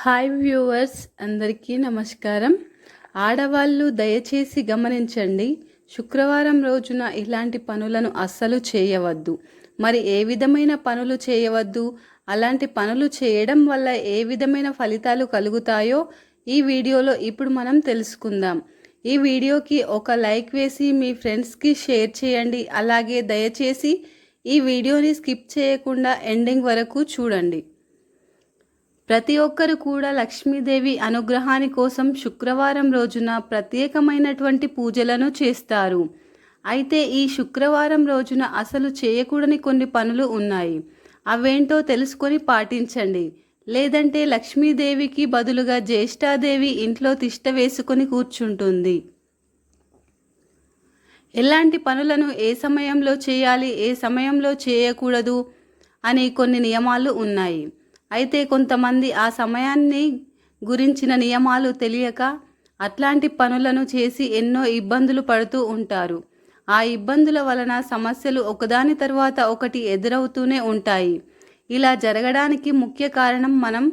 Hi viewers అందరికీ నమస్కారం. ఆడవాళ్ళు దయచేసి గమనించండి శుక్రవారం రోజున ఇలాంటి పనులను అస్సలు చేయవద్దు. మరి ఏ విధమైన పనులు చేయవద్దు? అలాంటి పనులు చేయడం వల్ల ఏ విధమైన ఫలితాలు కలుగుతాయో ఈ వీడియోలో ఇప్పుడు మనం తెలుసుకుందాం. ఈ వీడియోకి ఒక లైక్ వేసి మీ ఫ్రెండ్స్కి షేర్ చేయండి. అలాగే దయచేసి ఈ వీడియోని స్కిప్ చేయకుండా ఎండింగ్ వరకు చూడండి. ప్రతి ఒక్కరు కూడా లక్ష్మీదేవి అనుగ్రహాని కోసం శుక్రవారం రోజున ప్రత్యేకమైనటువంటి పూజలను చేస్తారు. అయితే ఈ శుక్రవారం రోజున అసలు చేయకూడని కొన్ని పనులు ఉన్నాయి. అవేంటో తెలుసుకొని పాటించండి. లేదంటే లక్ష్మీదేవికి బదులుగా జ్యేష్ఠాదేవి ఇంట్లో తిష్ట వేసుకొని కూర్చుంటుంది. ఎలాంటి పనులను ఏ సమయంలో చేయాలి ఏ సమయంలో చేయకూడదు అనే కొన్ని నియమాలు ఉన్నాయి. అయితే కొంతమంది ఆ సమయాన్ని గురించిన నియమాలు తెలియక అట్లాంటి పనులను చేసి ఎన్నో ఇబ్బందులు పడుతూ ఉంటారు. ఆ ఇబ్బందుల వలన సమస్యలు ఒకదాని తర్వాత ఒకటి ఎదురవుతూనే ఉంటాయి. ఇలా జరగడానికి ముఖ్య కారణం మనం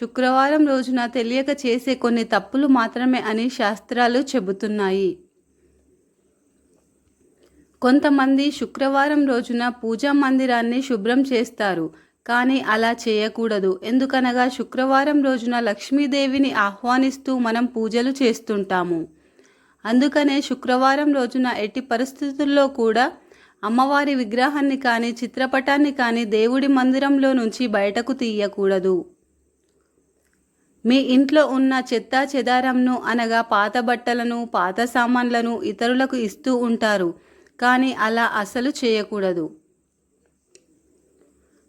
శుక్రవారం రోజున తెలియక చేసే కొన్ని తప్పులు మాత్రమే అని శాస్త్రాలు చెబుతున్నాయి. కొంతమంది శుక్రవారం రోజున పూజా మందిరాన్ని శుభ్రం చేస్తారు. కానీ అలా చేయకూడదు. ఎందుకనగా శుక్రవారం రోజున లక్ష్మీదేవిని ఆహ్వానిస్తూ మనం పూజలు చేస్తుంటాము. అందుకనే శుక్రవారం రోజున ఎట్టి పరిస్థితుల్లో కూడా అమ్మవారి విగ్రహాన్ని కానీ చిత్రపటాన్ని కానీ దేవుడి మందిరంలో నుంచి బయటకు తీయకూడదు. మీ ఇంట్లో ఉన్న చెత్త చెదారంను అనగా పాత బట్టలను పాత సామాన్లను ఇతరులకు ఇస్తూ ఉంటారు. కానీ అలా అసలు చేయకూడదు.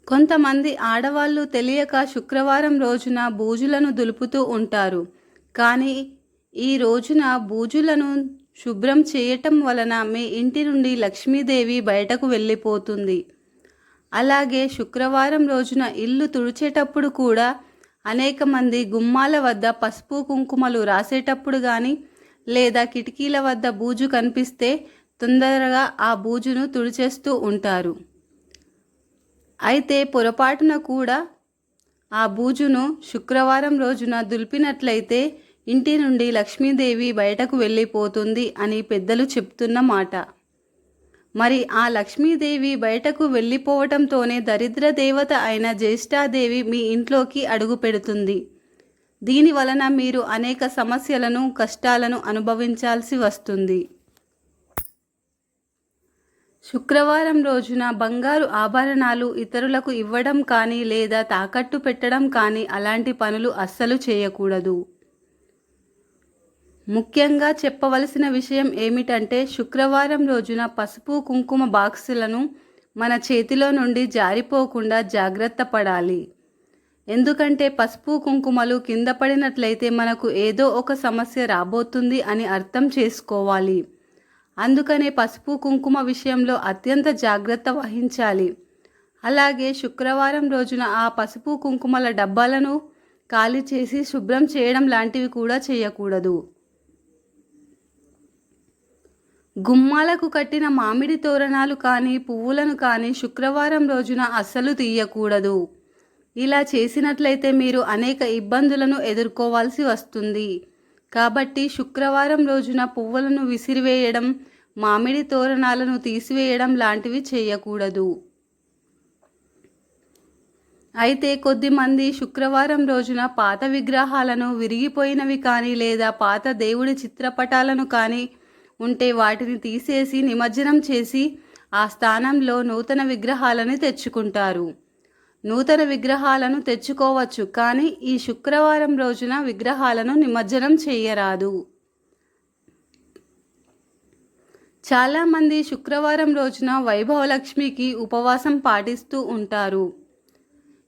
కొంతమంది ఆడవాళ్ళు తెలియక శుక్రవారం రోజున బూజులను దులుపుతూ ఉంటారు. కానీ ఈ రోజున బూజులను శుభ్రం చేయటం వలన మీ ఇంటి నుండి లక్ష్మీదేవి బయటకు వెళ్ళిపోతుంది. అలాగే శుక్రవారం రోజున ఇల్లు తుడిచేటప్పుడు కూడా అనేక మంది గుమ్మాల వద్ద పసుపు కుంకుమలు రాసేటప్పుడు కానీ లేదా కిటికీల వద్ద బూజు కనిపిస్తే తొందరగా ఆ బూజును తుడిచేస్తూ ఉంటారు. అయితే పొరపాటున కూడా ఆ బూజును శుక్రవారం రోజున దులిపినట్లయితే ఇంటి నుండి లక్ష్మీదేవి బయటకు వెళ్ళిపోతుంది అని పెద్దలు చెప్తున్న మాట. మరి ఆ లక్ష్మీదేవి బయటకు వెళ్ళిపోవటంతోనే దరిద్ర దేవత అయిన జ్యేష్ఠాదేవి మీ ఇంట్లోకి అడుగు పెడుతుంది. దీని వలన మీరు అనేక సమస్యలను కష్టాలను అనుభవించాల్సి వస్తుంది. శుక్రవారం రోజున బంగారు ఆభరణాలు ఇతరులకు ఇవ్వడం కానీ లేదా తాకట్టు పెట్టడం కానీ అలాంటి పనులు అస్సలు చేయకూడదు. ముఖ్యంగా చెప్పవలసిన విషయం ఏమిటంటే శుక్రవారం రోజున పసుపు కుంకుమ బాక్సులను మన చేతిలో నుండి జారిపోకుండా జాగ్రత్త పడాలి. ఎందుకంటే పసుపు కుంకుమలు కింద పడినట్లయితే మనకు ఏదో ఒక సమస్య రాబోతుంది అని అర్థం చేసుకోవాలి. అందుకనే పసుపు కుంకుమ విషయంలో అత్యంత జాగ్రత్త వహించాలి. అలాగే శుక్రవారం రోజున ఆ పసుపు కుంకుమల డబ్బాలను ఖాళీ చేసి శుభ్రం చేయడం లాంటివి కూడా చేయకూడదు. గుమ్మాలకు కట్టిన మామిడి తోరణాలు కానీ పువ్వులను కానీ శుక్రవారం రోజున అస్సలు తీయకూడదు. ఇలా చేసినట్లయితే మీరు అనేక ఇబ్బందులను ఎదుర్కోవాల్సి వస్తుంది. కాబట్టి శుక్రవారం రోజున పువ్వులను విసిరివేయడం మామిడి తోరణాలను తీసివేయడం లాంటివి చేయకూడదు. అయితే కొద్దిమంది శుక్రవారం రోజున పాత విగ్రహాలను విరిగిపోయినవి కానీ లేదా పాత దేవుడి చిత్రపటాలను కానీ ఉంటే వాటిని తీసేసి నిమజ్జనం చేసి ఆ స్థానంలో నూతన విగ్రహాలను తెచ్చుకుంటారు. నూతన విగ్రహాలను తెచ్చుకోవచ్చు కానీ ఈ శుక్రవారం రోజున విగ్రహాలను నిమజ్జనం చేయరాదు. చాలామంది శుక్రవారం రోజున వైభవలక్ష్మికి ఉపవాసం పాటిస్తూ ఉంటారు.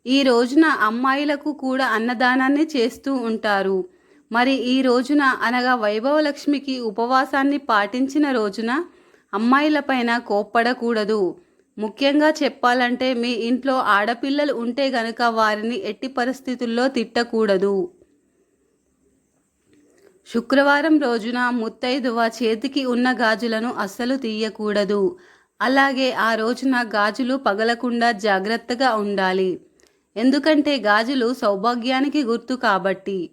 ఈ రోజున అమ్మాయిలకు కూడా అన్నదానాన్ని చేస్తూ ఉంటారు. మరి ఈ రోజున అనగా వైభవలక్ష్మికి ఉపవాసాన్ని పాటించిన రోజున అమ్మాయిలపైన కోప్పడకూడదు. ముఖ్యంగా చెప్పాలంటే మీ ఇంట్లో ఆడపిల్లలు ఉంటే గనక వారిని ఎట్టి పరిస్థితుల్లో తిట్టకూడదు. శుక్రవారం రోజున ముత్తైదువ చేతికి ఉన్న గాజులను అస్సలు తీయకూడదు. అలాగే ఆ రోజున గాజులు పగలకుండా జాగ్రత్తగా ఉండాలి. ఎందుకంటే గాజులు సౌభాగ్యానికి గుర్తు కాబట్టి.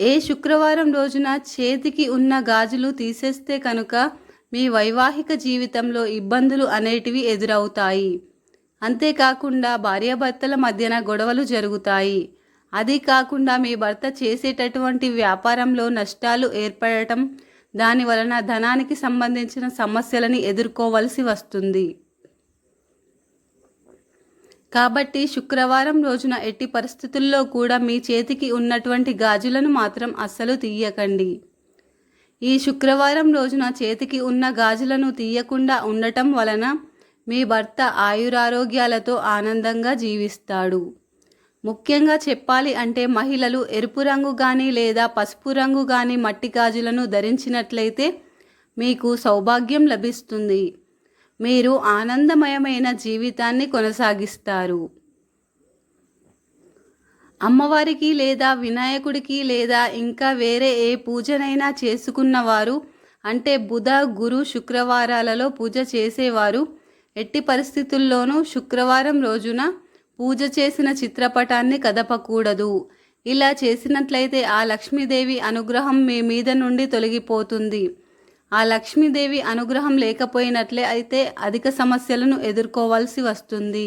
ఏ శుక్రవారం రోజున చేతికి ఉన్న గాజులు తీసేస్తే కనుక మీ వైవాహిక జీవితంలో ఇబ్బందులు అనేటివి ఎదురవుతాయి. అంతేకాకుండా భార్యాభర్తల మధ్యన గొడవలు జరుగుతాయి. అది కాకుండా మీ భర్త చేసేటటువంటి వ్యాపారంలో నష్టాలు ఏర్పడటం దాని వలన ధనానికి సంబంధించిన సమస్యలని ఎదుర్కోవలసి వస్తుంది. కాబట్టి శుక్రవారం రోజున ఎట్టి పరిస్థితుల్లో కూడా మీ చేతికి ఉన్నటువంటి గాజులను మాత్రం అస్సలు తీయకండి. ఈ శుక్రవారం రోజున చేతికి ఉన్న గాజులను తీయకుండా ఉండటం వలన మీ భర్త ఆయురారోగ్యాలతో ఆనందంగా జీవిస్తాడు. ముఖ్యంగా చెప్పాలి అంటే మహిళలు ఎరుపు రంగు కానీ లేదా పసుపు రంగు కానీ మట్టి గాజులను ధరించినట్లయితే మీకు సౌభాగ్యం లభిస్తుంది. మీరు ఆనందమయమైన జీవితాన్ని కొనసాగిస్తారు. అమ్మవారికి లేదా వినాయకుడికి లేదా ఇంకా వేరే ఏ పూజనైనా చేసుకున్నవారు అంటే బుధ గురు శుక్రవారాలలో పూజ చేసేవారు ఎట్టి పరిస్థితుల్లోనూ శుక్రవారం రోజున పూజ చేసిన చిత్రపటాన్ని కదపకూడదు. ఇలా చేసినట్లయితే ఆ లక్ష్మీదేవి అనుగ్రహం మీ మీద నుండి తొలగిపోతుంది. ఆ లక్ష్మీదేవి అనుగ్రహం లేకపోయినట్లే అయితే అధిక సమస్యలను ఎదుర్కోవాల్సి వస్తుంది.